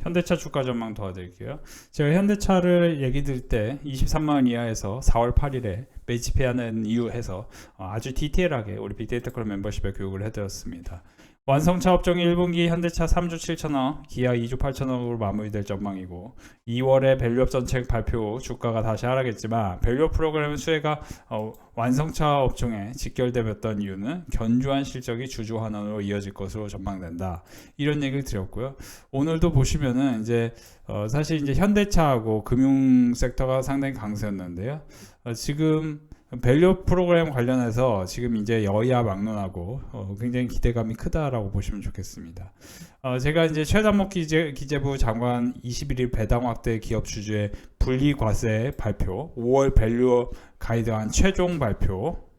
현대차 주가 전망 도와드릴게요. 제가 현대차를 얘기 드릴 때 23만 원 이하에서 4월 8일에 매집해하는 이유 해서 어, 아주 디테일하게 우리 빅데이터 클럽 멤버십에 교육을 해드렸습니다. 완성차 업종이 1분기 현대차 3주 7천억, 기아 2주 8천억으로 마무리될 전망이고 2월에 밸류업 정책 발표 후 주가가 다시 하락했지만 밸류업 프로그램 수혜가 어, 완성차 업종에 직결되었던 이유는 견주한 실적이 주주 환원으로 이어질 것으로 전망된다. 이런 얘기를 드렸고요. 오늘도 보시면은 이제 어, 사실 이제 현대차하고 금융 섹터가 상당히 강세였는데요. 어, 지금 밸류 프로그램 관련해서 지금 이제 여야 막론하고 어, 굉장히 기대감이 크다라고 보시면 좋겠습니다. 어, 제가 이제 최단목 기재, 기재부 장관 21일 배당 확대 기업 주주의 분리 과세 발표, 5월 밸류 가이드안 최종 발표.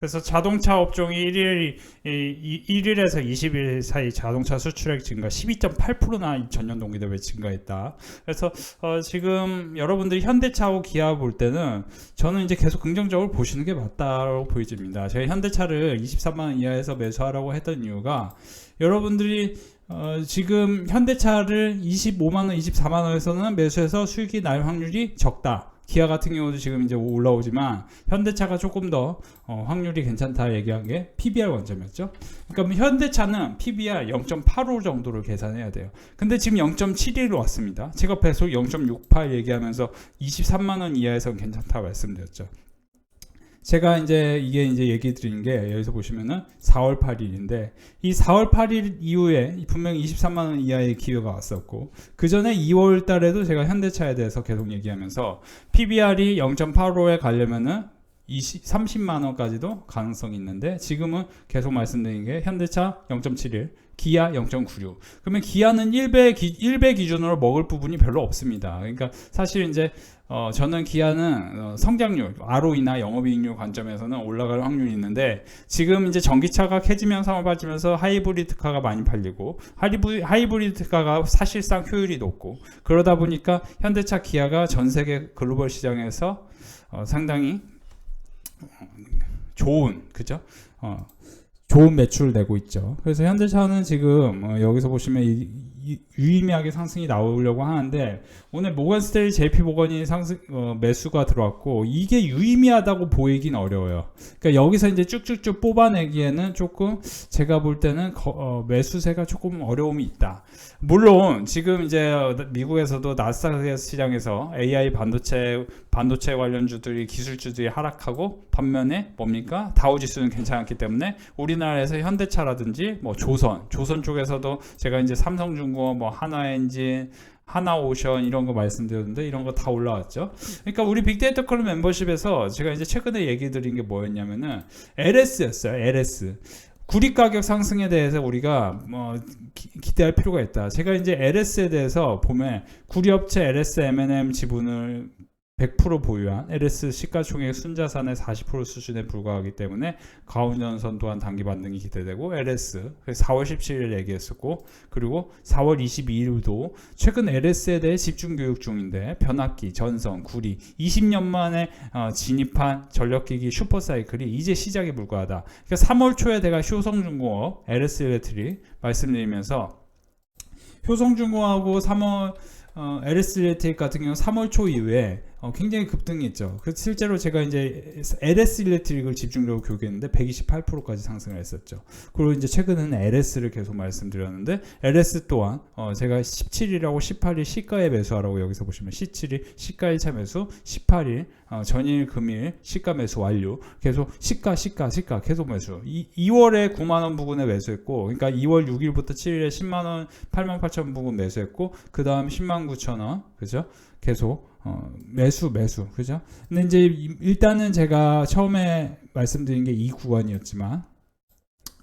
그래서 자동차 업종이 1일, 1일에서 20일 사이 자동차 수출액 증가 12.8%나 전년 동기 대비 증가했다. 그래서 어, 지금 여러분들이 현대차하고 기아 볼 때는 저는 이제 계속 긍정적으로 보시는 게 맞다고 보여집니다. 제가 현대차를 23만 원 이하에서 매수하라고 했던 이유가 여러분들이 어, 지금 현대차를 25만 원, 24만 원에서는 매수해서 수익이 날 확률이 적다. 기아 같은 경우도 지금 이제 올라오지만 현대차가 조금 더 어, 확률이 괜찮다 얘기한 게 PBR 원점이었죠. 그러니까 뭐 현대차는 PBR 0.85 정도를 계산해야 돼요. 근데 지금 0.71로 왔습니다. 제가 계속 0.68 얘기하면서 23만 원 이하에서는 괜찮다 말씀드렸죠. 제가 이제 이게 이제 얘기 드린 게 여기서 보시면은 4월 8일인데 이 4월 8일 이후에 분명히 23만 원 이하의 기회가 왔었고 그 전에 2월 달에도 제가 현대차에 대해서 계속 얘기하면서 PBR이 0.85에 가려면은 20, 30만 원까지도 가능성이 있는데 지금은 계속 말씀드린 게 현대차 0.71, 기아 0.96. 그러면 기아는 1배 기, 1배 기준으로 먹을 부분이 별로 없습니다. 그러니까 사실 이제 어, 저는 기아는 어, 성장률, ROE나 영업이익률 관점에서는 올라갈 확률이 있는데 지금 이제 전기차가 캐지면서 빠지면서 하이브리드카가 많이 팔리고 하이브리, 하이브리드카가 사실상 효율이 높고 그러다 보니까 현대차, 기아가 전 세계 글로벌 시장에서 어, 상당히 좋은 그죠? 어, 좋은 매출을 내고 있죠. 그래서 현대차는 지금 어, 여기서 보시면 이, 이, 유의미하게 상승이 나오려고 하는데 오늘 모건 스테리 JP 모건이 상승 어, 매수가 들어왔고 이게 유의미하다고 보이긴 어려워요. 그러니까 여기서 이제 쭉쭉쭉 뽑아내기에는 조금 제가 볼 때는 거, 어, 매수세가 조금 어려움이 있다. 물론 지금 이제 미국에서도 나스닥 시장에서 AI 반도체 반도체 관련주들이 기술주들이 하락하고 반면에 뭡니까 다우 지수는 괜찮았기 때문에 우리나라에서 현대차라든지 뭐 조선 조선 쪽에서도 제가 이제 삼성중공 업뭐 하나 엔진 하나 오션 이런 거 말씀드렸는데 이런 거 다 올라왔죠. 그러니까 우리 빅데이터 클럽 멤버십에서 제가 이제 최근에 얘기 드린 게 뭐였냐면은 LS였어요. LS. 구리 가격 상승에 대해서 우리가 뭐 기, 대할 필요가 있다. 제가 이제 LS에 대해서 보면 구리 업체 LS M&M 지분을 100% 보유한 LS 시가총액 순자산의 40% 수준에 불과하기 때문에 가운전선 또한 단기 반등이 기대되고 LS 4월 17일 얘기했었고 그리고 4월 22일도 최근 LS에 대해 집중 교육 중인데 변압기, 전선, 구리 20년 만에 어, 진입한 전력기기 슈퍼사이클이 이제 시작에 불과하다. 그러니까 3월 초에 내가 효성중공업 LS 일렉트릭 말씀드리면서 효성중공업하고 3월 어, LS 일렉트릭 같은 경우 3월 초 이후에 어, 굉장히 급등했죠. 그 실제로 제가 이제 LS 일렉트릭을 집중적으로 교육했는데 128%까지 상승을 했었죠. 그리고 이제 최근에는 LS를 계속 말씀드렸는데 LS 또한 어, 제가 17일하고 18일 시가에 매수하라고 여기서 보시면 17일 시가 1차 매수, 18일 어, 전일 금일 시가 매수 완료. 계속 시가 시가 시가 계속 매수. 이, 2월에 9만 원 부근에 매수했고, 그러니까 2월 6일부터 7일에 10만 원, 8만 8천 부근 매수했고, 그 다음 10만 9천 원, 그죠? 계속 어, 매수 매수 그죠? 근데 이제 일단은 제가 처음에 말씀드린 게 이 구간이었지만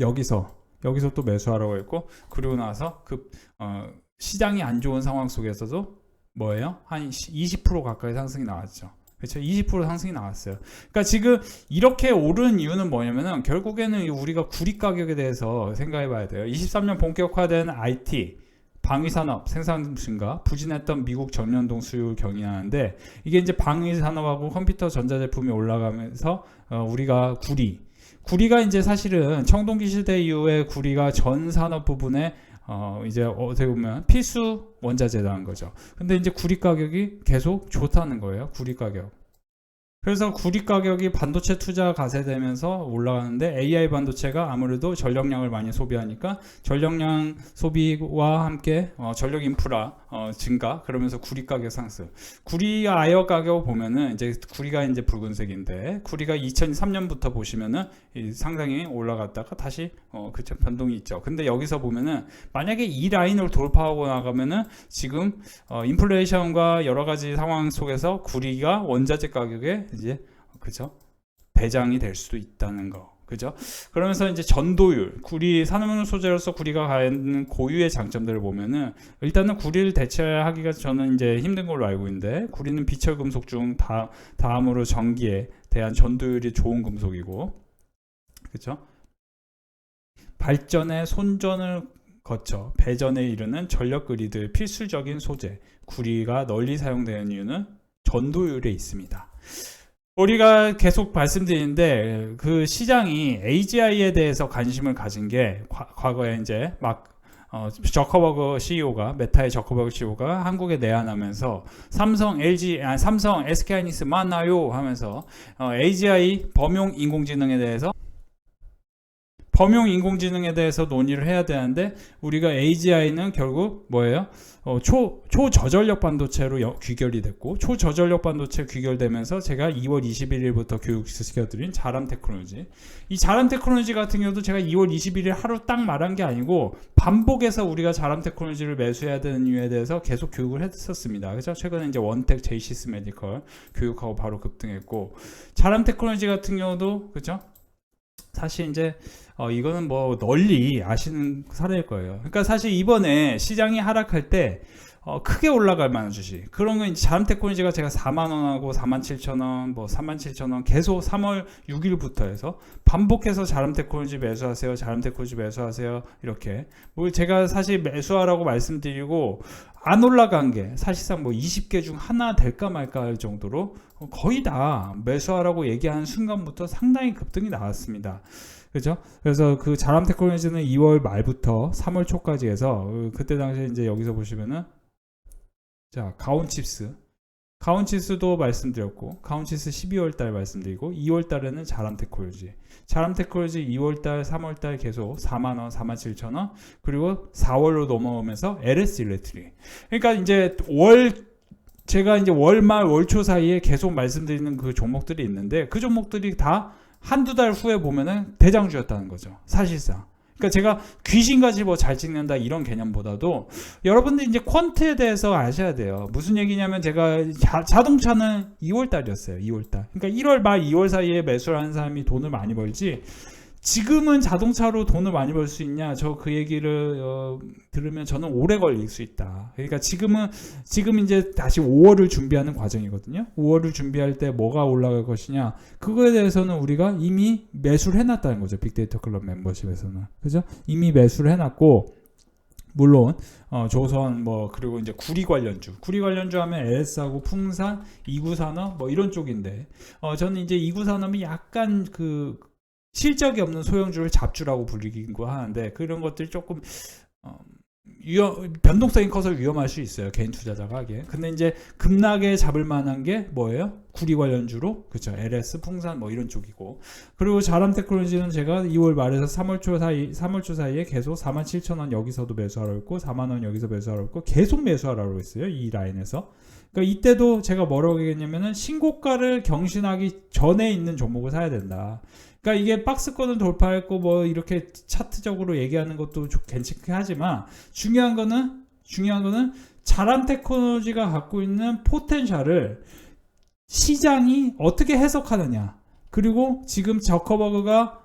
여기서 여기서 또 매수하라고 했고 그리고 나서 그 어, 시장이 안 좋은 상황 속에서도 뭐예요? 한 20% 가까이 상승이 나왔죠. 그렇죠? 20% 상승이 나왔어요. 그러니까 지금 이렇게 오른 이유는 뭐냐면은 결국에는 우리가 구리 가격에 대해서 생각해 봐야 돼요. 23년 본격화된 IT 방위산업 생산 증가, 부진했던 미국 전년동 수요를 경인하는데 이게 이제 방위산업하고 컴퓨터 전자제품이 올라가면서 어, 우리가 구리 구리가 이제 사실은 청동기 시대 이후에 구리가 전 산업 부분에 어 이제 어떻게 보면 필수 원자재라는 거죠. 근데 이제 구리 가격이 계속 좋다는 거예요. 구리 가격. 그래서 구리 가격이 반도체 투자 가세되면서 올라가는데 AI 반도체가 아무래도 전력량을 많이 소비하니까 전력량 소비와 함께 어, 전력 인프라 어, 증가 그러면서 구리 가격 상승. 구리 아이어 가격 보면은 이제 구리가 이제 붉은색인데 구리가 2003년부터 보시면은 이 상당히 올라갔다가 다시 어 그쵸 변동이 있죠. 근데 여기서 보면은 만약에 이 라인을 돌파하고 나가면은 지금 어 인플레이션과 여러 가지 상황 속에서 구리가 원자재 가격에 이제 그죠 대장이 될 수도 있다는 거. 그죠? 그러면서 이제 전도율, 구리 산업용 소재로서 구리가 갖는 고유의 장점들을 보면은 일단은 구리를 대체하기가 저는 이제 힘든 걸로 알고 있는데 구리는 비철 금속 중 다, 다음으로 전기에 대한 전도율이 좋은 금속이고 그렇죠? 발전의 손전을 거쳐 배전에 이르는 전력 그리드 필수적인 소재 구리가 널리 사용되는 이유는 전도율에 있습니다. 우리가 계속 말씀드리는데 그 시장이 AGI에 대해서 관심을 가진 게 과, 과거에 이제 막 어, 저커버그 CEO가 메타의 저커버그 CEO가 한국에 내한하면서 삼성, LG, 아, 삼성, SK하이닉스 만나요 하면서 어, AGI 범용 인공지능에 대해서 범용 인공지능에 대해서 논의를 해야 되는데 우리가 AGI는 결국 뭐예요? 어, 초 초저전력 반도체로 여- 귀결이 됐고 초저전력 반도체 귀결되면서 제가 2월 21일부터 교육 시켜드린 자람 테크놀로지 이 자람 테크놀로지 같은 경우도 제가 2월 21일 하루 딱 말한 게 아니고 반복해서 우리가 자람 테크놀로지를 매수해야 되는 이유에 대해서 계속 교육을 했었습니다. 그래서 최근에 이제 원텍 제이시스 메디컬 교육하고 바로 급등했고 자람 테크놀로지 같은 경우도 그죠? 사실 이제 어, 이거는 뭐 널리 아시는 사례일 거예요. 그러니까 사실 이번에 시장이 하락할 때 어, 크게 올라갈 만한 주식 이제 자람테크놀로지가 제가 4만 원하고 4만 7천 원, 뭐 3만 7천 원 계속 3월 6일부터 해서 반복해서 자람테크놀로지 매수하세요, 자람테크놀로지 매수하세요 이렇게 뭐 제가 사실 매수하라고 말씀드리고 안 올라간 게 사실상 뭐 20개 중 하나 될까 말까 할 정도로 어, 거의 다 매수하라고 얘기하는 순간부터 상당히 급등이 나왔습니다. 그죠? 그래서 그 자람 테크놀로지는 2월 말부터 3월 초까지 해서 어, 그때 당시에 이제 여기서 보시면은 자 가온 칩스 가온 칩스도 말씀드렸고 가온 칩스 12월 달 말씀드리고 2월 달에는 자람 테크놀로지 자람 테크놀로지 2월 달 3월 달 계속 4만 원 4만 7천 원 그리고 4월로 넘어오면서 LS 일렉트릭 그러니까 이제 월 제가 이제 월말 월초 사이에 계속 말씀드리는 그 종목들이 있는데 그 종목들이 다 한두 달 후에 보면은 대장주였다는 거죠. 사실상. 그러니까 제가 귀신같이 뭐 잘 찍는다 이런 개념보다도 여러분들 이제 퀀트에 대해서 아셔야 돼요. 무슨 얘기냐면 제가 자, 동차는 2월 달이었어요. 2월 달. 그러니까 1월 말 2월 사이에 매수를 하는 사람이 돈을 많이 벌지 지금은 자동차로 돈을 많이 벌 수 있냐? 저 그 얘기를 어, 들으면 저는 오래 걸릴 수 있다. 그러니까 지금은 지금 이제 다시 5월을 준비하는 과정이거든요. 5월을 준비할 때 뭐가 올라갈 것이냐? 그거에 대해서는 우리가 이미 매수를 해놨다는 거죠. 빅데이터 클럽 멤버십에서는 그죠? 이미 매수를 해놨고 물론 어, 조선 뭐 그리고 이제 구리 관련주 구리 관련주 하면 LS하고 풍산 이구산업 뭐 이런 쪽인데 어, 저는 이제 이구산업이 약간 그 실적이 없는 소형주를 잡주라고 불리기도 하는데 그런 것들이 조금 어, 위험 변동성이 커서 위험할 수 있어요 개인 투자자가 하기에 근데 이제 급락에 잡을 만한 게 뭐예요? 구리 관련주로? 그죠 LS 풍산 뭐 이런 쪽이고. 그리고 자람 테크놀로지는 제가 2월 말에서 3월 초 사이 3월 초 사이에 계속 4만 7천 원 여기서도 매수하라고 했고 4만 원 여기서 매수하라고 했고 계속 매수하라고 했어요 이 라인에서. 그러니까 이때도 제가 뭐라고 얘기했냐면은 신고가를 경신하기 전에 있는 종목을 사야 된다. 그러니까 이게 박스권을 돌파했고 뭐 이렇게 차트적으로 얘기하는 것도 좀 괜찮긴 하지만 중요한 거는 중요한 거는 자람 테크놀로지가 갖고 있는 포텐셜을 시장이 어떻게 해석하느냐. 그리고 지금 저커버그가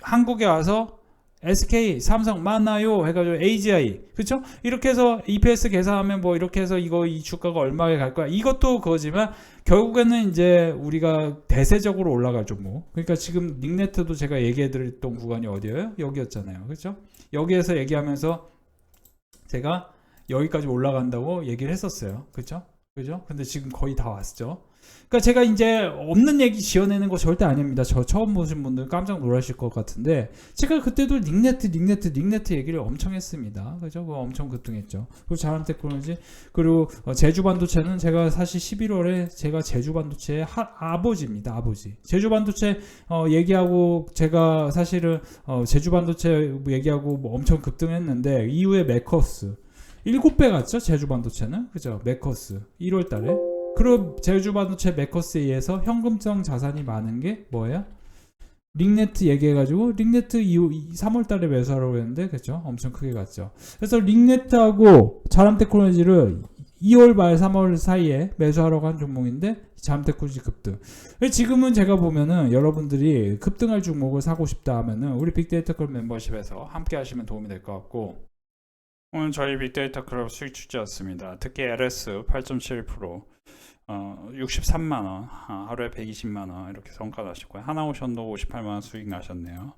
한국에 와서 SK, 삼성 만나요 해가지고 AGI 그렇죠? 이렇게 해서 EPS 계산하면 뭐 이렇게 해서 이거 이 주가가 얼마에 갈 거야 이것도 그거지만 결국에는 이제 우리가 대세적으로 올라갈 종목 그러니까 지금 닉네트도 제가 얘기해드렸던 구간이 어디예요? 여기였잖아요 그렇죠? 여기에서 얘기하면서 제가 여기까지 올라간다고 얘기를 했었어요 그렇죠? 그죠? 근데 지금 거의 다 왔죠. 그러니까 제가 이제 없는 얘기 지어내는 거 절대 아닙니다. 저 처음 보신 분들 깜짝 놀라실 것 같은데 제가 그때도 닉네트, 닉네트, 닉네트 얘기를 엄청 했습니다. 그죠? 그거 엄청 급등했죠. 그리고 자람 테크놀로지 그리고 어, 제주 반도체는 제가 사실 11월에 제가 제주 반도체의 하- 아버지입니다. 아버지. 제주 반도체 어, 얘기하고 제가 사실은 어, 제주 반도체 얘기하고 뭐 엄청 급등했는데 이후에 메커스 7배 갔죠? 제주 반도체는. 그죠? 메커스 1월 달에. 그럼 제주 반도체 메커스에 의해서 현금성 자산이 많은 게 뭐예요? 링네트 얘기해가지고 링네트 이후 3월 달에 매수하라고 했는데 그죠? 엄청 크게 갔죠. 그래서 링네트하고 자람 테크놀로지를 2월 말 3월 사이에 매수하라고 한 종목인데 자람 테크놀로지 급등. 지금은 제가 보면은 여러분들이 급등할 종목을 사고 싶다 하면은 우리 빅데이터 클럽 멤버십에서 함께 하시면 도움이 될 것 같고 오늘 저희 빅데이터 클럽 수익 주제였습니다. 특히 LS 8.7% 어, 63만 원, 아, 하루에 120만 원 이렇게 성과 나셨고요. 하나오션도 58만 원 수익 나셨네요.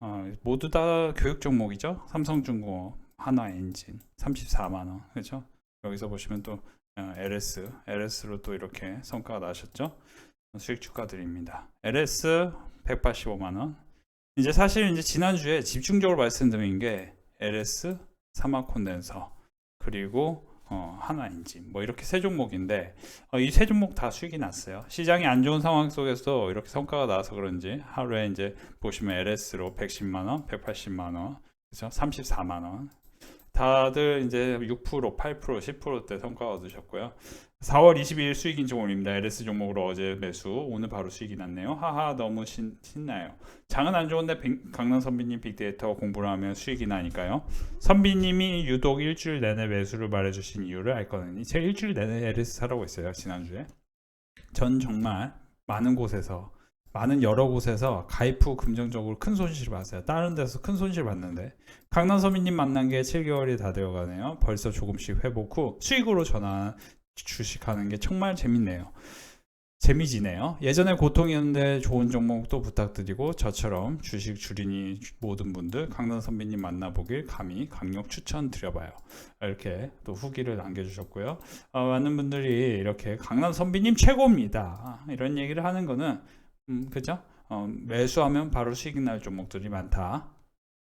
어, 모두 다 교육 종목이죠. 삼성중공업, 하나엔진 34만 원, 그렇죠? 여기서 보시면 또 어, LS, LS로 또 이렇게 성과가 나셨죠. 수익 축하드립니다. LS 185만 원. 이제 사실 이제 지난주에 집중적으로 말씀드린 게 LS, 사마콘덴서 그리고 어, 하나인진 뭐 이렇게 세 종목인데 어, 이세 종목 다 수익이 났어요. 시장이 안 좋은 상황 속에서 이렇게 성과가 나와서 그런지 하루에 이제 보시면 LS로 110만 원, 180만 원, 그렇죠? 34만 원. 다들 이제 6%, 8%, 10%대 성과 얻으셨고요. 4월 22일 수익인 종목입니다. LS 종목으로 어제 매수, 오늘 바로 수익이 났네요. 하하 너무 신, 신나요. 장은 안 좋은데 빅- 강남 선비님 빅데이터 공부를 하면 수익이 나니까요. 선비님이 유독 일주일 내내 매수를 말해주신 이유를 알 거니 제가 일주일 내내 LS 사라고 했어요 지난주에. 전 정말 많은 곳에서 많은 여러 곳에서 가입 후 금전적으로 큰 손실을 봤어요. 다른 데서 큰 손실 봤는데 강남 선비님 만난 게 7개월이 다 되어가네요. 벌써 조금씩 회복 후 수익으로 전환 주식하는 게 정말 재밌네요. 재미지네요. 예전에 고통이었는데 좋은 종목 또 부탁드리고 저처럼 주식 주린이 모든 분들 강남 선배님 만나보길 감히 강력 추천드려봐요. 이렇게 또 후기를 남겨주셨고요. 어, 많은 분들이 이렇게 강남 선배님 최고입니다. 이런 얘기를 하는 거는 음, 그죠? 어, 매수하면 바로 수익이 날 종목들이 많다.